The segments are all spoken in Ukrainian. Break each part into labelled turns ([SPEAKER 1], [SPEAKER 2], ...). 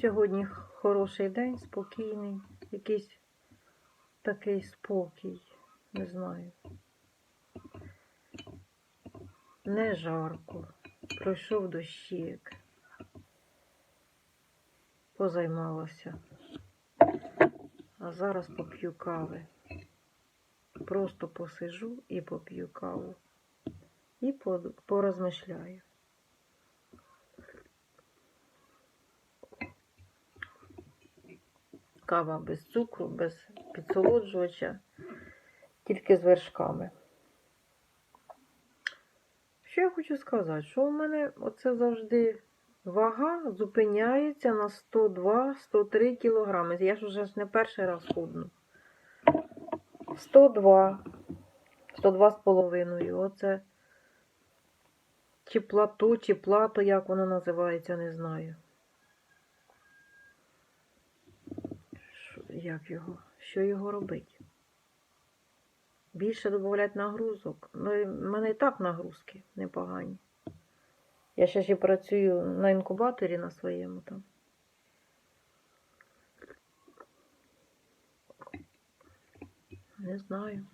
[SPEAKER 1] Сьогодні хороший день, спокійний, якийсь такий спокій, не знаю. Не жарко, пройшов дощик, позаймалася. А зараз поп'ю кави. Просто посижу і поп'ю каву. І порозмишляю. Кава без цукру, без підсолоджувача, тільки з вершками. Що я хочу сказати? Що у мене оце завжди вага зупиняється на 102-103 кілограми. Я ж вже не перший раз худну. 102, 102 з половиною. Оце чи плато, чи плато, як воно називається, не знаю. Що- Як його? Що його робить? Більше додавати нагрузок. Ну, в мене і так нагрузки непогані. Я ще ж і працюю на інкубаторі на своєму там. Не знаю.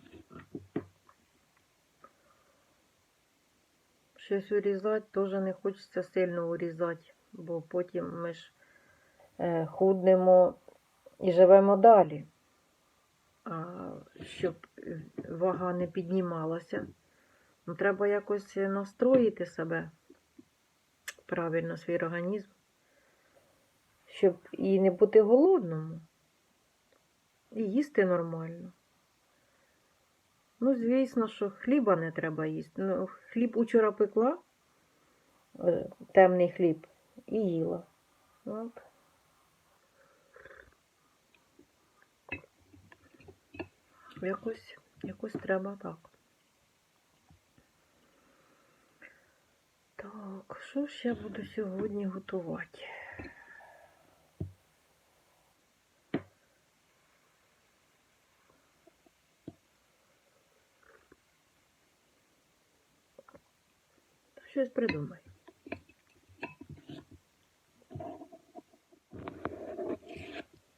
[SPEAKER 1] Щось урізати теж не хочеться сильно урізати, бо потім ми ж е, худнемо і живемо далі. Щоб е, вага не піднімалася, ну, треба якось настроїти себе правильно, свій організм, щоб і не бути голодному, і їсти нормально. Ну, звісно, що хліба не треба їсти. Ну, хліб учора пекла, е, темний хліб, і їла. От. Якось, якось треба так. Так, що ж я буду сьогодні готувати? Щось придумай.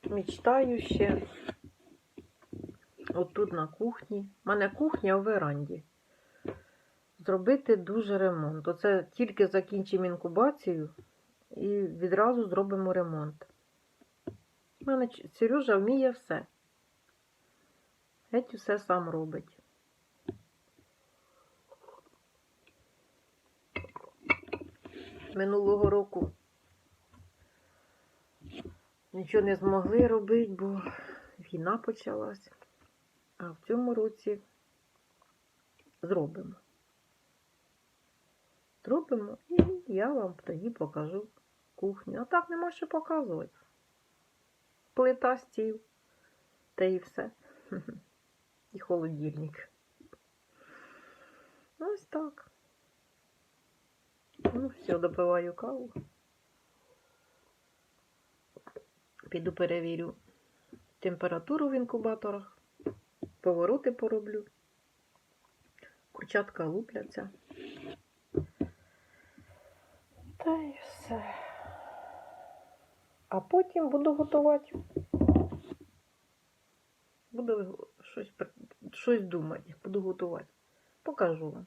[SPEAKER 1] Мечтаю ще. Отут на кухні. У мене кухня у веранді. Зробити дуже ремонт. Оце тільки закінчимо інкубацію і відразу зробимо ремонт. У мене Сережа вміє все. Геть все сам робить. Минулого року нічого не змогли робити, бо війна почалась. А в цьому році зробимо. Зробимо і я вам тоді покажу кухню. А так нема що показувати. Плита, стіл, та і все. І холодильник. Ось так. Ну, все, допиваю каву. Піду перевірю температуру в інкубаторах, повороти пороблю. Курчатка лупляться. Та й все. А потім буду готувати. Буду щось, щось думати, буду готувати. Покажу вам.